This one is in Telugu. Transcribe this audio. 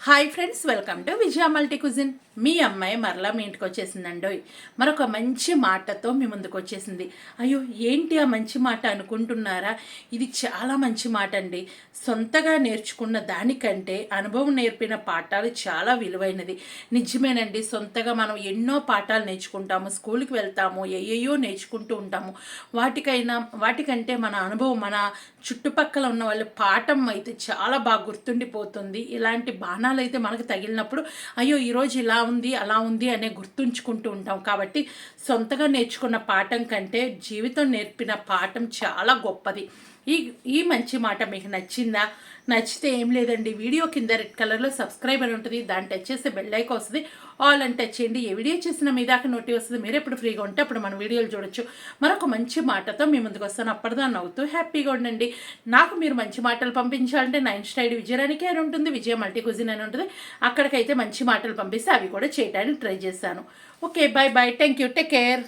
Hi friends welcome to Vijaya multi cuisine మీ అమ్మాయి మరలా మీ ఇంటికి వచ్చేసిందండి మరొక మంచి మాటతో మీ ముందుకు వచ్చేసింది. అయ్యో ఏంటి ఆ మంచి మాట అనుకుంటున్నారా? ఇది చాలా మంచి మాట అండి. సొంతగా నేర్చుకున్న దానికంటే అనుభవం నేర్పిన పాఠాలు చాలా విలువైనది. నిజమేనండి సొంతగా మనం ఎన్నో పాఠాలు నేర్చుకుంటాము. స్కూల్కి వెళ్తాము ఏయో నేర్చుకుంటూ ఉంటాము. వాటికైనా వాటికంటే మన అనుభవం మన చుట్టుపక్కల ఉన్న వాళ్ళ పాఠం అయితే చాలా బాగా గుర్తుండిపోతుంది. ఇలాంటి బాణాలు అయితే మనకు తగిలినప్పుడు అయ్యో ఈరోజు ఇలా ఉంది అలా ఉంది అనే గుర్తుంచుకుంటూ ఉంటాం. కాబట్టి సొంతగా నేర్చుకున్న పాఠం కంటే జీవితం నేర్పిన పాఠం చాలా గొప్పది. ఈ ఈ మంచి మాట మీకు నచ్చిందా? నచ్చితే ఏం లేదండి. వీడియో కింద రెడ్ కలర్లో సబ్స్క్రైబ్ అని ఉంటుంది. దాన్ని టచ్ చేస్తే బెల్ లైక్ వస్తుంది. ఆల్ అని టచ్ చేయండి. ఏ వీడియో చేసినా మీ దాకా నోటి వస్తుంది. మీరు ఎప్పుడు ఫ్రీగా ఉంటే అప్పుడు మన వీడియోలు చూడొచ్చు. మరొక మంచి మాటతో మీ ముందుకు వస్తాను. అప్పటిదా నవ్వుతూ హ్యాపీగా ఉండండి. నాకు మీరు మంచి మాటలు పంపించాలంటే నా ఇన్స్టా ఐడి విజయరానికి అని ఉంటుంది. విజయ మల్టీ కుజిన్ అని ఉంటుంది. అక్కడికైతే మంచి మాటలు పంపిస్తే అవి కూడా చేయడానికి ట్రై చేస్తాను. Okay bye bye thank you. Take care.